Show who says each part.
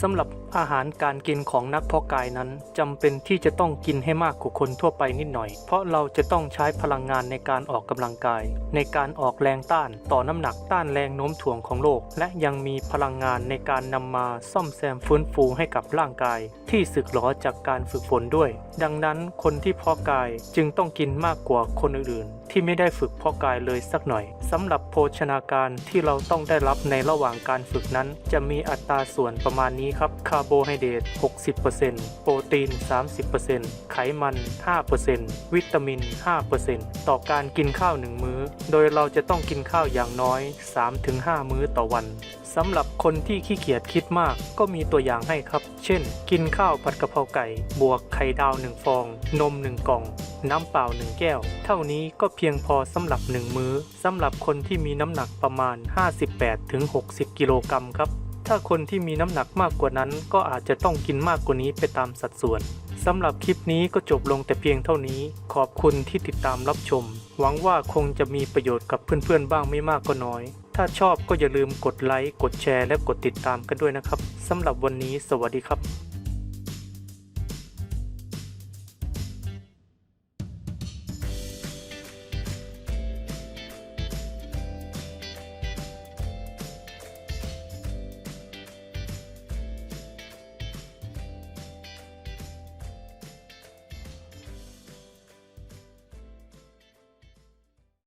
Speaker 1: สำหรับอาหารการกินของนักเพาะกายนั้นจำเป็นที่จะต้องกินให้มากกว่าคนทั่วไปนิดหน่อย เพราะเราจะต้องใช้พลังงานในการออกกำลังกาย ในการออกแรงต้านต่อน้ำหนักต้านแรงโน้มถ่วงของโลก และยังมีพลังงานในการนำมาซ่อมแซมฟื้นฟูให้กับร่างกาย ที่สึกหรอจากการฝึกฝนด้วย ดังนั้นคนที่เพาะกายจึงต้องกินมากกว่าคนอื่นๆ ที่ไม่ได้ฝึกเพาะกายเลยสักหน่อยสำหรับโภชนาการที่เราต้องได้รับในระหว่างการฝึกนั้น จะมีอัตราส่วนประมาณนี้ครับคาร์โบไฮเดรต 60%โปรตีน 30%ไขมัน 5%วิตามิน 5%ต่อการกินข้าว 1 มื้อ โดยเราจะต้องกินข้าวอย่างน้อย 3-5 มื้อต่อวันสำหรับคนที่ขี้เกียจคิดมากก็มีตัวอย่างให้ครับ เช่น กินข้าวผัดกะเพราไก่ บวกไข่ดาว1ฟอง นม1กล่อง น้ำเปล่า1แก้ว เท่านี้ก็เพียงพอสำหรับ1มื้อสำหรับคนที่มีน้ำหนักประมาณ 58-60 กิโลกรัมครับ ถ้าคนที่มีน้ำหนักมากกว่านั้น ก็อาจจะต้องกินมากกว่านี้ไปตามสัดส่วนสำหรับคลิปนี้ก็จบลงแต่เพียงเท่านี้ ขอบคุณที่ติดตามรับชม หวังว่าคงจะมีประโยชน์กับเพื่อนๆบ้างไม่มากก็น้อย ถ้าชอบก็อย่าลืมกดไลค์ กดแชร์และกดติดตามกันด้วยนะครับสำหรับวันนี้สวัสดีครับ